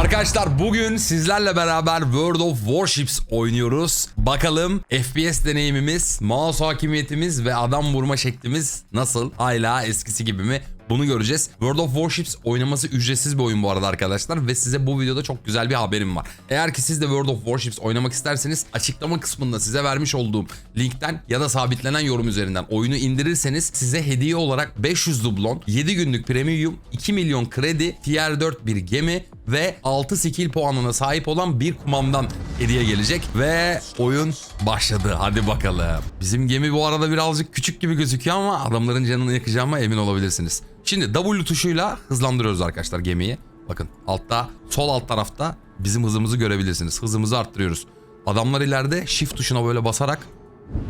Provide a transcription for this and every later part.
Arkadaşlar bugün sizlerle beraber World of Warships oynuyoruz. Bakalım FPS deneyimimiz, mouse hakimiyetimiz ve adam vurma şeklimiz nasıl? Hala eskisi gibi mi? Bunu göreceğiz. World of Warships oynaması ücretsiz bir oyun bu arada arkadaşlar ve size bu videoda çok güzel bir haberim var. Eğer ki siz de World of Warships oynamak isterseniz açıklama kısmında size vermiş olduğum linkten ya da sabitlenen yorum üzerinden oyunu indirirseniz size hediye olarak 500 dublon, 7 günlük premium, 2 milyon kredi, tier 4 bir gemi ve 6 skill puanına sahip olan bir kumamdan hediye gelecek ve oyun başladı. Hadi bakalım. Bizim gemi bu arada birazcık küçük gibi gözüküyor ama adamların canını yakacağıma emin olabilirsiniz. Şimdi W tuşuyla hızlandırıyoruz arkadaşlar gemiyi. Bakın altta sol alt tarafta bizim hızımızı görebilirsiniz. Hızımızı arttırıyoruz. Adamlar ileride shift tuşuna böyle basarak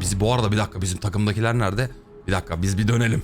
biz bu arada bir dakika bizim takımdakiler nerede? Bir dakika biz bir dönelim.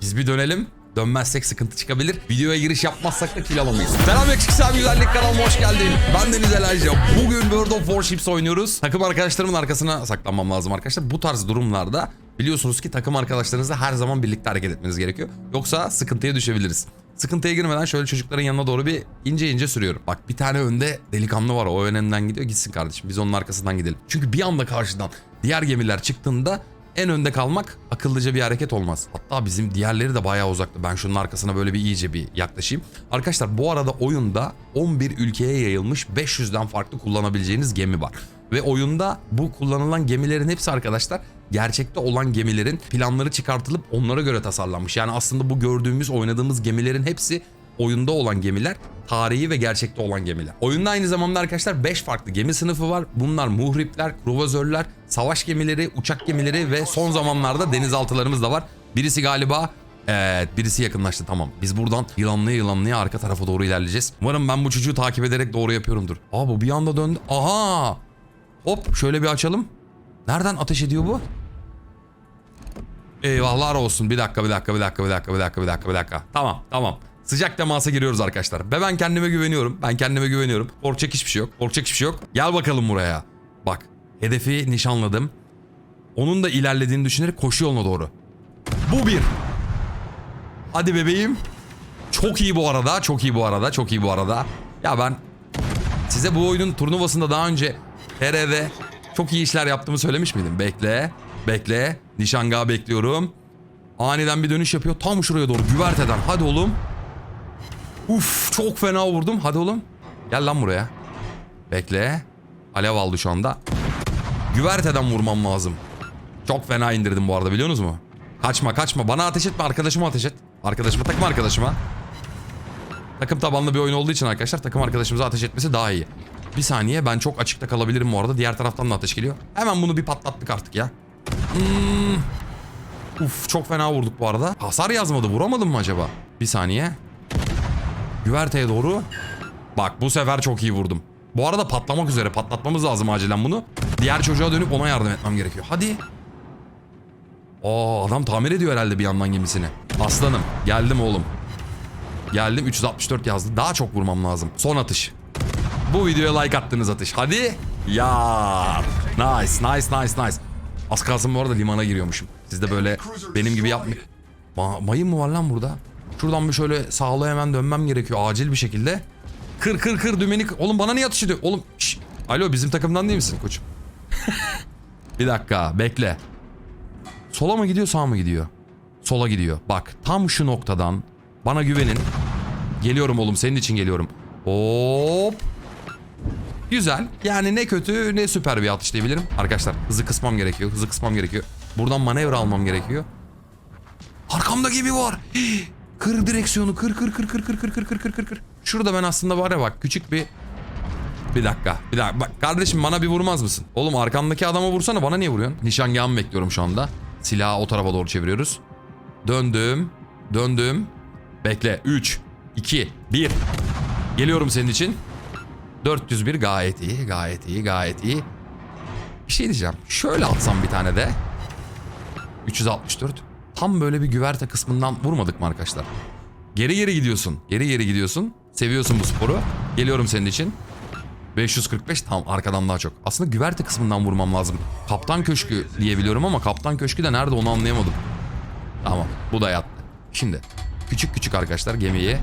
Biz bir dönelim. Dönmezsek sıkıntı çıkabilir. Videoya giriş yapmazsak da kill alamayız. Selam yakışıksel güzellik kanalıma hoş geldin. Ben Deniz Elayca. Bugün World of Warships oynuyoruz. Takım arkadaşlarımın arkasına saklanmam lazım arkadaşlar. Bu tarz durumlarda biliyorsunuz ki takım arkadaşlarınızla her zaman birlikte hareket etmeniz gerekiyor. Yoksa sıkıntıya düşebiliriz. Sıkıntıya girmeden şöyle çocukların yanına doğru bir ince ince sürüyorum. Bak bir tane önde delikanlı var o önemden gidiyor gitsin kardeşim biz onun arkasından gidelim. Çünkü bir anda karşıdan diğer gemiler çıktığında en önde kalmak akıllıca bir hareket olmaz. Hatta bizim diğerleri de bayağı uzakta. Ben şunun arkasına böyle bir iyice bir yaklaşayım. Arkadaşlar bu arada oyunda 11 ülkeye yayılmış 500'den farklı kullanabileceğiniz gemi var. Ve oyunda bu kullanılan gemilerin hepsi arkadaşlar gerçekte olan gemilerin planları çıkartılıp onlara göre tasarlanmış. Yani aslında bu gördüğümüz oynadığımız gemilerin hepsi oyunda olan gemiler, tarihi ve gerçekte olan gemiler. Oyunda aynı zamanda arkadaşlar 5 farklı gemi sınıfı var. Bunlar muhripler, kruvazörler, savaş gemileri, uçak gemileri ve son zamanlarda denizaltılarımız da var. Birisi galiba Evet birisi yakınlaştı tamam. Biz buradan yılanlıya yılanlıya arka tarafa doğru ilerleyeceğiz. Umarım ben bu çocuğu takip ederek doğru yapıyorumdur. Aa bu bir anda döndü. Aha! Hop şöyle bir açalım. Nereden ateş ediyor bu? Eyvahlar olsun. Bir dakika, bir dakika, bir dakika, bir dakika, bir dakika, bir dakika. Tamam, tamam. Sıcak temasa giriyoruz arkadaşlar. Ve ben kendime güveniyorum. Ben kendime güveniyorum. Korkacak hiçbir şey yok. Korkacak hiçbir şey yok. Gel bakalım buraya. Bak, hedefi nişanladım. Onun da ilerlediğini düşünerek koşu yoluna doğru. Bu bir. Hadi bebeğim. Çok iyi bu arada. Çok iyi bu arada. Çok iyi bu arada. Ya ben size bu oyunun turnuvasında daha önce TR'de çok iyi işler yaptığımı söylemiş miydim? Bekle. Bekle. Nişanga bekliyorum. Aniden bir dönüş yapıyor. Tam şuraya doğru güverteden. Hadi oğlum. Uf çok fena vurdum. Hadi oğlum. Gel lan buraya. Bekle. Alev aldı şu anda. Güverteden vurmam lazım. Çok fena indirdim bu arada biliyorsunuz mu? Kaçma kaçma. Bana ateş etme. Arkadaşıma ateş et. Arkadaşıma takım arkadaşıma. Takım tabanlı bir oyun olduğu için arkadaşlar takım arkadaşımıza ateş etmesi daha iyi. Bir saniye ben çok açıkta kalabilirim bu arada. Diğer taraftan da ateş geliyor. Hemen bunu bir patlattık artık ya. Hmm. Uf çok fena vurduk bu arada. Hasar yazmadı vuramadım mı acaba? Bir saniye. Güverteye doğru. Bak bu sefer çok iyi vurdum. Bu arada patlamak üzere patlatmamız lazım acilen bunu. Diğer çocuğa dönüp ona yardım etmem gerekiyor. Hadi. Aa adam tamir ediyor herhalde bir yandan gemisini. Aslanım geldim oğlum. Geldim 364 yazdı. Daha çok vurmam lazım. Son atış. Bu videoya like attınız atış. Hadi. Ya. Nice, nice, nice, nice. Az kalsın bu arada limana giriyormuşum. Siz de böyle benim gibi yapmayın. Ma mayın mı var lan burada? Şuradan bir şöyle sağlığa hemen dönmem gerekiyor acil bir şekilde. Kır kır kır dümeni kır. Oğlum bana niye atış ediyor? Oğlum şş. Alo bizim takımdan değil misin koçum? bir dakika bekle. Sola mı gidiyor sağa mı gidiyor? Sola gidiyor. Bak tam şu noktadan bana güvenin. Geliyorum oğlum senin için geliyorum. Hop. Güzel. Yani ne kötü ne süper bir atış diyebilirim. Arkadaşlar hızı kısmam gerekiyor. Hızı kısmam gerekiyor. Buradan manevra almam gerekiyor. Arkamda gemi var. Hii. Kır direksiyonu kır kır kır kır kır kır kır kır kır kır kır. Şurada ben aslında var ya bak küçük bir bir dakika. Bir dakika. Bak kardeşim bana bir vurmaz mısın? Oğlum arkamdaki adama vursana bana niye vuruyorsun? Nişangahımı bekliyorum şu anda. Silahı o tarafa doğru çeviriyoruz. Döndüm. Döndüm. Bekle. 3, 2, 1. Geliyorum senin için. 401 gayet iyi, gayet iyi, gayet iyi. Bir şey diyeceğim. Şöyle atsam bir tane de. 364. Tam böyle bir güverte kısmından vurmadık mı arkadaşlar? Geri geri gidiyorsun. Geri geri gidiyorsun. Seviyorsun bu sporu. Geliyorum senin için. 545 tam arkadan daha çok. Aslında güverte kısmından vurmam lazım. Kaptan köşkü diyebiliyorum ama kaptan köşkü de nerede onu anlayamadım. Tamam bu da yattı. Şimdi küçük küçük arkadaşlar gemiyi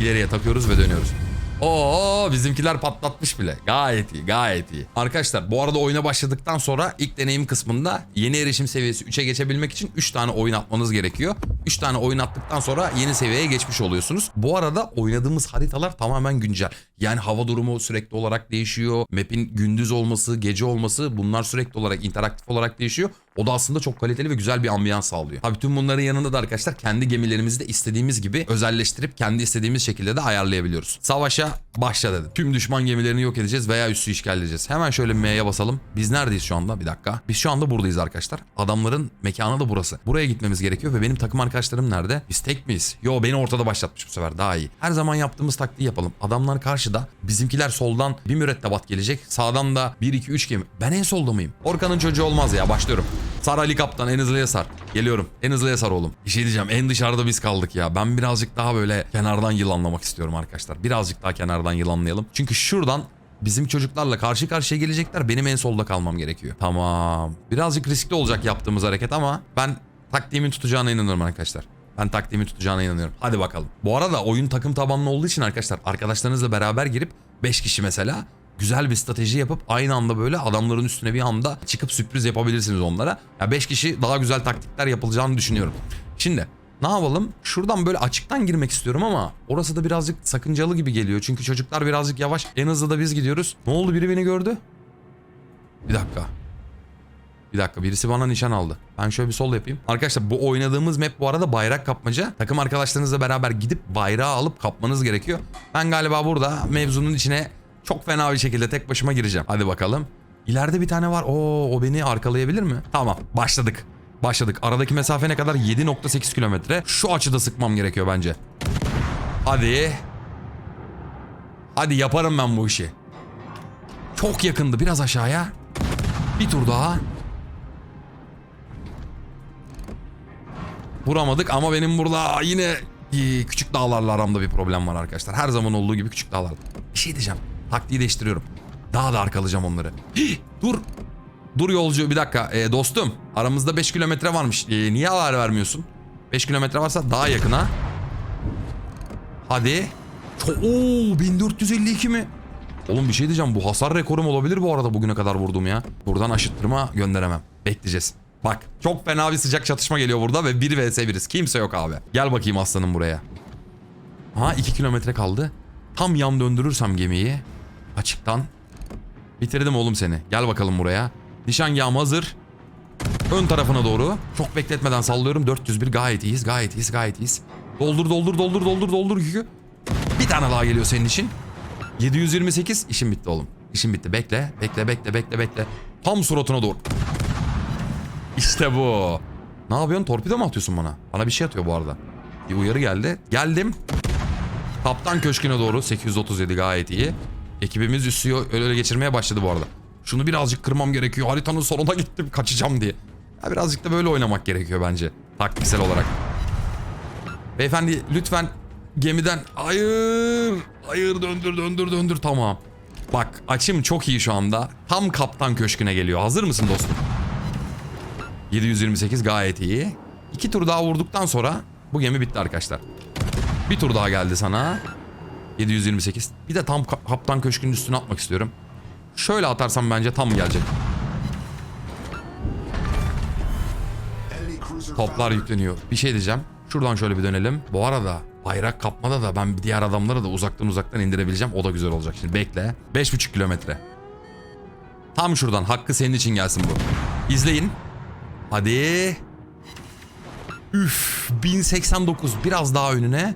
ileriye takıyoruz ve dönüyoruz. Oo bizimkiler patlatmış bile. Gayet iyi gayet iyi. Arkadaşlar bu arada oyuna başladıktan sonra ilk deneyim kısmında yeni erişim seviyesi 3'e geçebilmek için 3 tane oyun atmanız gerekiyor. 3 tane oyun attıktan sonra yeni seviyeye geçmiş oluyorsunuz. Bu arada oynadığımız haritalar tamamen güncel. Yani hava durumu sürekli olarak değişiyor. Map'in gündüz olması, gece olması bunlar sürekli olarak interaktif olarak değişiyor. O da aslında çok kaliteli ve güzel bir ambiyans sağlıyor. Tabii tüm bunların yanında da arkadaşlar kendi gemilerimizi de istediğimiz gibi özelleştirip kendi istediğimiz şekilde de ayarlayabiliyoruz. Savaşa başla dedim. Tüm düşman gemilerini yok edeceğiz veya üssü işgal edeceğiz. Hemen şöyle M'ye basalım. Biz neredeyiz şu anda? Bir dakika. Biz şu anda buradayız arkadaşlar. Adamların mekanı da burası. Buraya gitmemiz gerekiyor ve benim takım arkadaşlarım nerede? Biz tek miyiz? Yo beni ortada başlatmış bu sefer daha iyi. Her zaman yaptığımız taktiği yapalım. Adamlar karşıda. Bizimkiler soldan bir mürettebat gelecek. Sağdan da 1 2 3 gemi. Ben en solda mıyım? Orkan'ın çocuğu olmaz ya. Başlıyorum. Sar Ali Kaptan en hızlıya sar. Geliyorum. En hızlıya sar oğlum. Bir şey diyeceğim. En dışarıda biz kaldık ya. Ben birazcık daha böyle kenardan yılanlamak istiyorum arkadaşlar. Birazcık daha kenardan yılanlayalım. Çünkü şuradan bizim çocuklarla karşı karşıya gelecekler. Benim en solda kalmam gerekiyor. Tamam. Birazcık riskli olacak yaptığımız hareket ama ben taktiğimin tutacağına inanıyorum arkadaşlar. Ben taktiğimi tutacağına inanıyorum. Hadi bakalım. Bu arada oyun takım tabanlı olduğu için arkadaşlar arkadaşlarınızla beraber girip 5 kişi mesela güzel bir strateji yapıp aynı anda böyle adamların üstüne bir anda çıkıp sürpriz yapabilirsiniz onlara. Ya 5 kişi daha güzel taktikler yapılacağını düşünüyorum. Şimdi ne yapalım? Şuradan böyle açıktan girmek istiyorum ama orası da birazcık sakıncalı gibi geliyor. Çünkü çocuklar birazcık yavaş. En hızlı da biz gidiyoruz. Ne oldu biri beni gördü? Bir dakika. Bir dakika birisi bana nişan aldı. Ben şöyle bir sol yapayım. Arkadaşlar bu oynadığımız map bu arada bayrak kapmaca. Takım arkadaşlarınızla beraber gidip bayrağı alıp kapmanız gerekiyor. Ben galiba burada mevzunun içine çok fena bir şekilde tek başıma gireceğim. Hadi bakalım. İleride bir tane var. Oo o beni arkalayabilir mi? Tamam başladık. Başladık. Aradaki mesafe ne kadar? 7.8 kilometre. Şu açıda sıkmam gerekiyor bence. Hadi. Hadi yaparım ben bu işi. Çok yakındı. Biraz aşağıya. Bir tur daha. Vuramadık ama benim burada yine küçük dağlarla aramda bir problem var arkadaşlar. Her zaman olduğu gibi küçük dağlar. Bir şey diyeceğim. Taktiği değiştiriyorum. Daha da arkalayacağım onları. Hih, dur. Dur yolcu bir dakika. E, dostum aramızda 5 kilometre varmış. E, niye haber vermiyorsun? 5 kilometre varsa daha yakına. Hadi. Oo 1452 mi? Oğlum bir şey diyeceğim. Bu hasar rekorum olabilir bu arada bugüne kadar vurduğum ya. Buradan aşıttırma gönderemem. Bekleyeceğiz. Bak çok fena bir sıcak çatışma geliyor burada ve 1 vs 1'iz. Kimse yok abi. Gel bakayım aslanım buraya. Ha 2 kilometre kaldı. Tam yan döndürürsem gemiyi. Açıktan. Bitirdim oğlum seni. Gel bakalım buraya. Nişangahım hazır. Ön tarafına doğru. Çok bekletmeden sallıyorum. 401 gayet iyiyiz. Gayet iyiyiz. Gayet iyiyiz. Doldur doldur doldur doldur doldur yükü. Bir tane daha geliyor senin için. 728 işim bitti oğlum. İşim bitti. Bekle. Bekle bekle bekle bekle. Tam suratına doğru. İşte bu. Ne yapıyorsun? Torpido mu atıyorsun bana? Bana bir şey atıyor bu arada. Bir uyarı geldi. Geldim. Kaptan köşküne doğru 837 gayet iyi. Ekibimiz üssü öyle geçirmeye başladı bu arada. Şunu birazcık kırmam gerekiyor. Haritanın sonuna gittim kaçacağım diye. Ya birazcık da böyle oynamak gerekiyor bence. Taktiksel olarak. Beyefendi lütfen gemiden hayır hayır döndür döndür döndür tamam. Bak açım çok iyi şu anda. Tam kaptan köşküne geliyor. Hazır mısın dostum? 728 gayet iyi. İki tur daha vurduktan sonra bu gemi bitti arkadaşlar. Bir tur daha geldi sana. 728. Bir de tam ka- kaptan köşkünün üstüne atmak istiyorum. Şöyle atarsam bence tam gelecek. Toplar yükleniyor. Bir şey diyeceğim. Şuradan şöyle bir dönelim. Bu arada bayrak kapmada da ben diğer adamları da uzaktan uzaktan indirebileceğim. O da güzel olacak. Şimdi bekle. 5,5 kilometre. Tam şuradan. Hakkı senin için gelsin bu. İzleyin. Hadi. Üf 1089 biraz daha önüne.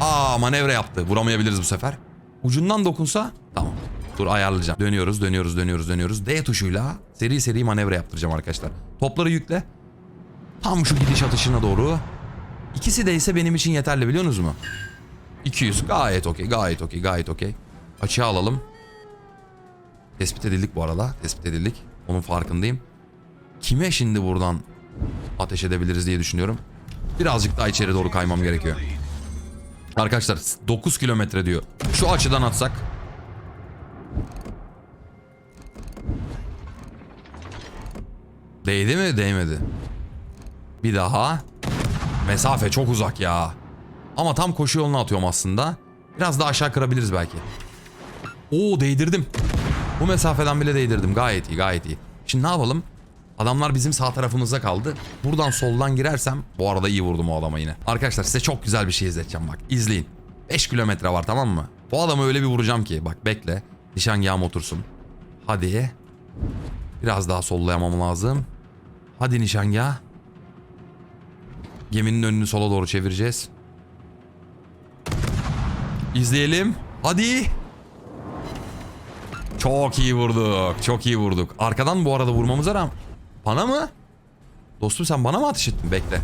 Aa manevra yaptı. Vuramayabiliriz bu sefer. Ucundan dokunsa tamam. Dur ayarlayacağım. Dönüyoruz, dönüyoruz, dönüyoruz, dönüyoruz. D tuşuyla seri seri manevra yaptıracağım arkadaşlar. Topları yükle. Tam şu gidiş atışına doğru. İkisi de ise benim için yeterli biliyorsunuz mu? 200 gayet okey, gayet okey, gayet okey. Açığa alalım. Tespit edildik bu arada. Tespit edildik. Onun farkındayım. Kime şimdi buradan ateş edebiliriz diye düşünüyorum. Birazcık daha içeri doğru kaymam gerekiyor. Arkadaşlar 9 kilometre diyor. Şu açıdan atsak. Değdi mi? Değmedi. Bir daha. Mesafe çok uzak ya. Ama tam koşu yoluna atıyorum aslında. Biraz daha aşağı kırabiliriz belki. Oo değdirdim. Bu mesafeden bile değdirdim. Gayet iyi gayet iyi. Şimdi ne yapalım? Adamlar bizim sağ tarafımızda kaldı. Buradan soldan girersem bu arada iyi vurdum o adama yine. Arkadaşlar size çok güzel bir şey izleteceğim bak. İzleyin. 5 kilometre var tamam mı? Bu adamı öyle bir vuracağım ki. Bak bekle. Nişangahım otursun. Hadi. Biraz daha sollayamam lazım. Hadi nişangah. Geminin önünü sola doğru çevireceğiz. İzleyelim. Hadi. Çok iyi vurduk. Çok iyi vurduk. Arkadan bu arada vurmamıza rağmen. Bana mı? Dostum sen bana mı ateş ettin? Bekle.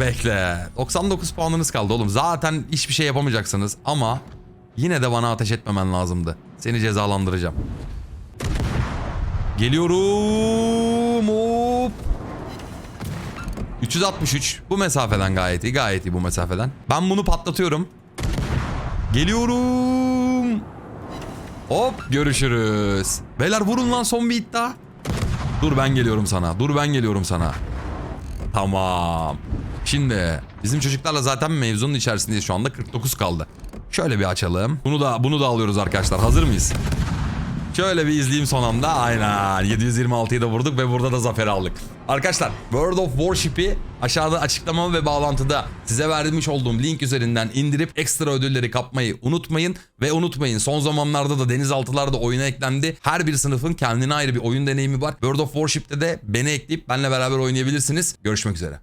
Bekle. 99 puanınız kaldı oğlum. Zaten hiçbir şey yapamayacaksınız ama yine de bana ateş etmemen lazımdı. Seni cezalandıracağım. Geliyorum. Hop. 363. Bu mesafeden gayet iyi. Gayet iyi bu mesafeden. Ben bunu patlatıyorum. Geliyorum. Hop görüşürüz. Beyler vurun lan son bir iddia. Dur ben geliyorum sana. Dur ben geliyorum sana. Tamam. Şimdi bizim çocuklarla zaten mevzunun içerisindeyiz şu anda 49 kaldı. Şöyle bir açalım. Bunu da bunu da alıyoruz arkadaşlar. Hazır mıyız? Şöyle bir izleyeyim son anda. Aynen. 726'yı da vurduk ve burada da zafer aldık. Arkadaşlar World of Warship'i aşağıda açıklama ve bağlantıda size vermiş olduğum link üzerinden indirip ekstra ödülleri kapmayı unutmayın. Ve unutmayın son zamanlarda da denizaltılar da oyuna eklendi. Her bir sınıfın kendine ayrı bir oyun deneyimi var. World of Warship'te de beni ekleyip benle beraber oynayabilirsiniz. Görüşmek üzere.